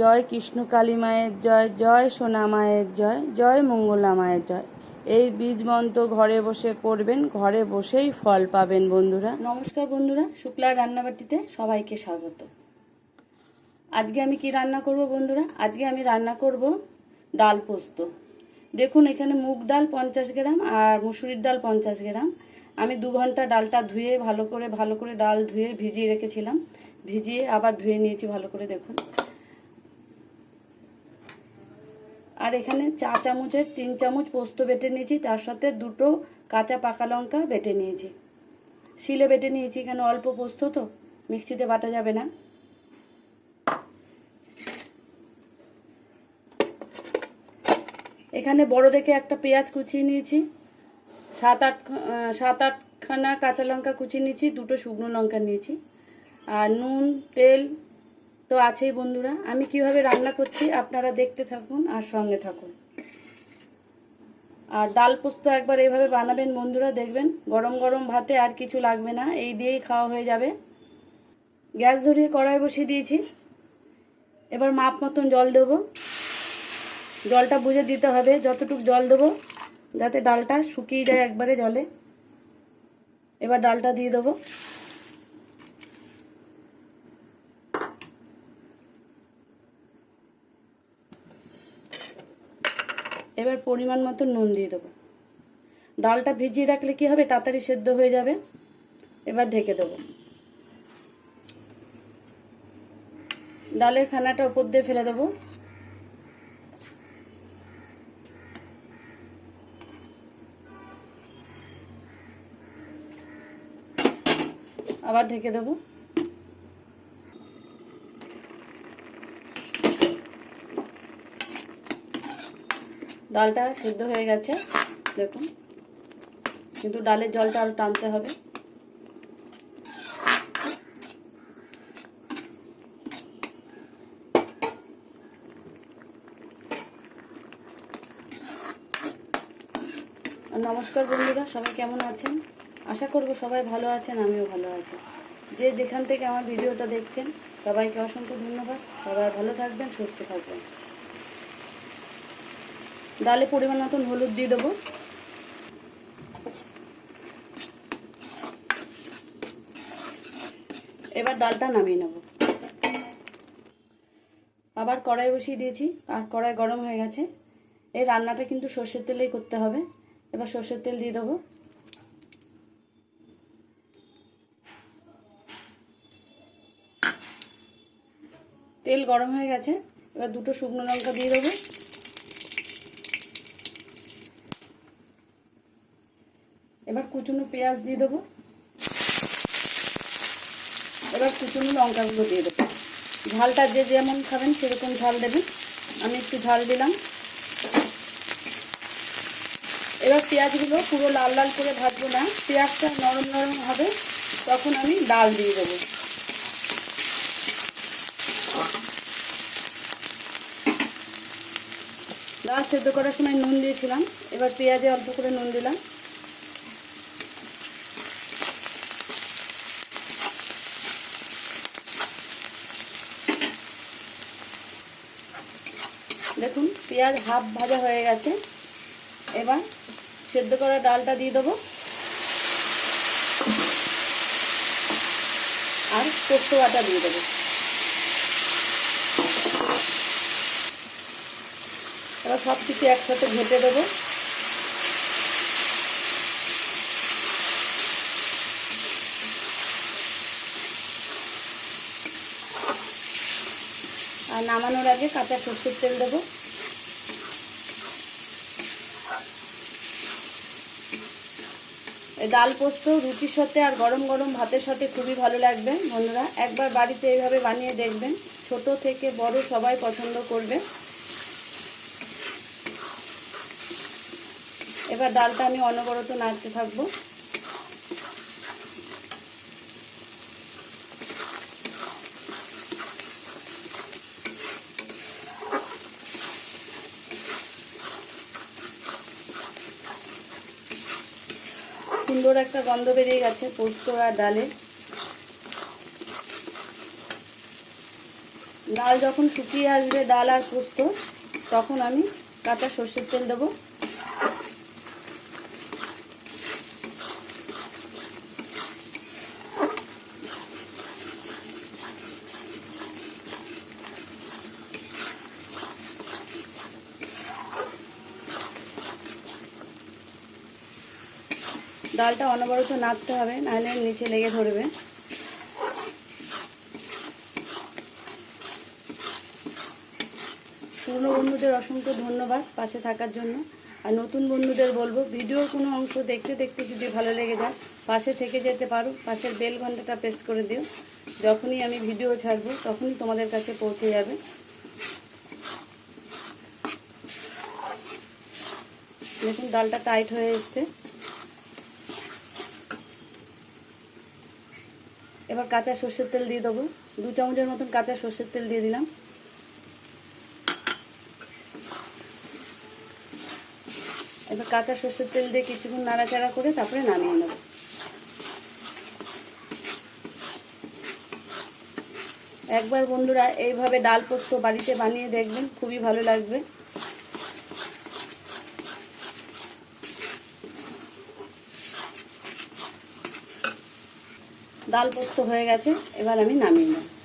জয় কৃষ্ণ কালী মায়ের জয় জয় সোনা মায়ের জয় জয় মঙ্গলা মায়ের জয়। এই বীজ মন্ত্র ঘরে বসে করবেন, ঘরে বসেই ফল পাবেন বন্ধুরা। নমস্কার বন্ধুরা শুক্লার রান্নাবাটিতে সবাইকে স্বাগত। আজকে আমি কি রান্না করব বন্ধুরা? আজকে আমি রান্না করব ডাল পোস্ত। দেখুন, এখানে মুগ ডাল পঞ্চাশ গ্রাম আর মুসুরির ডাল পঞ্চাশ গ্রাম। আমি দু ঘণ্টা ডালটা ধুয়ে ভালো করে ভালো করে ডাল ধুয়ে ভিজিয়ে রেখেছিলাম। ভিজিয়ে আবার ধুয়ে নিয়েছি ভালো করে, দেখুন। আর এখানে চা চামচের তিন চামচ পোস্ত বেটে নিয়েছি, তার সাথে দুটো কাঁচা পাকা লঙ্কা বেটে নিয়েছি। শিলে বেটে নিয়েছি এখানে অল্প পোস্ত তো, মিক্সিতে বাটা যাবে না। এখানে বড় দেখে একটা পেঁয়াজ কুচিয়ে নিয়েছি, সাত আট সাত আটখানা কাঁচা লঙ্কা কুচিয়ে নিয়েছি, দুটো শুকনো লঙ্কা নিয়েছি। আর নুন, তেল তো আছেই বন্ধুরা, আমি কীভাবে রান্না করছি আপনারা দেখতে থাকুন আর সঙ্গে থাকুন। আর ডাল পোস্ত একবার এইভাবে বানাবেন বন্ধুরা, দেখবেন গরম গরম ভাতে আর কিছু লাগবে না, এই দিয়েই খাওয়া হয়ে যাবে। গ্যাস ধরিয়ে কড়াই বসিয়ে দিয়েছি। এবার মাপ মতন জল দেবো। জলটা বুঝে দিতে হবে, যতটুকু জল দেবো, যাতে ডালটা শুকিয়ে যায় একবারে জলে। এবার ডালটা দিয়ে দেবো। এবার পরিমাণ মতো নুন দিয়ে দেবো। ডালটা ভিজিয়ে রাখলে কি হবে? তাড়াতাড়ি সেদ্ধ হয়ে যাবে। এবার ঢেকে দেবো। ডালের ফেনাটা উপর দিয়ে ফেলে দেবো। আবার ঢেকে দেবো। ডালটা সিদ্ধ হয়ে গেছে, দেখুন। কিন্তু ডালের জলটা আরও টানতে হবে। নমস্কার বন্ধুরা, সবাই কেমন আছেন? আশা করব সবাই ভালো আছেন, আমিও ভালো আছি। যে যেখান থেকে আমার ভিডিওটা দেখছেন, সবাইকে অসংখ্য ধন্যবাদ। সবাই ভালো থাকবেন, সুস্থ থাকবেন। ডালে পরিমাণ মতন হলুদ দিয়ে দেবো। এবার ডালটা নামিয়ে নেব। আবার কড়াই বসিয়ে দিয়েছি, আর কড়াই গরম হয়ে গেছে। এই রান্নাটা কিন্তু সর্ষের তেলেই করতে হবে। এবার সর্ষের তেল দিয়ে দেবো। তেল গরম হয়ে গেছে, এবার দুটো শুকনো লঙ্কা দিয়ে দেবো। এবার কুচুনো পেঁয়াজ দিয়ে দেবো। এবার কুচুনো লঙ্কাগুলো দিয়ে দেবো। ঝালটা যে যেমন খাবেন সেরকম ঝাল দেবেন। আমি একটু ঝাল দিলাম। এবার পেঁয়াজগুলো পুরো লাল লাল করে ভাজবো না। পেঁয়াজটা নরম নরম হবে, তখন আমি ডাল দিয়ে দেবো। ডাল সেদ্ধ করার সময় নুন দিয়েছিলাম। এবার পেঁয়াজে অল্প করে নুন দিলাম। দেখুন, পেঁয়াজ হাফ ভাজা হয়ে গেছে। এবার সেদ্ধ করা ডালটা দিয়ে দেবো। আর পোস্ত বাটা দিয়ে দেবো। এবার সব কিছু একসাথে ঘেটে দেবো। নামানোর আগে কাঁচা সর্ষের তেল দেবো। ডাল পোস্ত, রুটির সাথে আর গরম গরম ভাতের সাথে খুবই ভালো লাগবে বন্ধুরা। একবার বাড়িতে এইভাবে বানিয়ে দেখবেন, ছোট থেকে বড় সবাই পছন্দ করবে। এবার ডালটা আমি অনবরত নাড়তে থাকব। সুন্দর একটা গন্ধ বেরিয়ে গেছে পোস্ত আর ডালে। ডাল যখন শুকিয়ে আসবে, ডাল আর পোস্ত, তখন আমি কাঁচা সর্ষের তেল দেবো। ডালটা অনবরত নাড়তে হবে, নাহলে নিচে লেগে ধরবে। পুরনো বন্ধুদের অসংখ্য ধন্যবাদ পাশে থাকার জন্য। আর নতুন বন্ধুদের বলব, ভিডিওর কোনো অংশ দেখতে দেখতে যদি ভালো লেগে যায়, পাশে থেকে যেতে পারো, পাশের বেল ঘন্টাটা প্রেস করে দিও। যখনই আমি ভিডিও ছাড়বো, তখনই তোমাদের কাছে পৌঁছে যাবে। দেখুন, ডালটা টাইট হয়ে এসছে। এবার কাঁচা সর্ষের তেল দিয়ে দেবো। দু চামচের মতন কাঁচা সর্ষের তেল দিয়ে দিলাম। এবার কাঁচা সর্ষের তেল দিয়ে কিছুক্ষণ নাড়াচাড়া করে তারপরে নামিয়ে নেব। একবার বন্ধুরা, এইভাবে ডাল পোস্ত বাড়িতে বানিয়ে দেখবেন, খুবই ভালো লাগবে। ডাল পোস্ত হয়ে গেছে এবার আমি নামিয়ে নেব।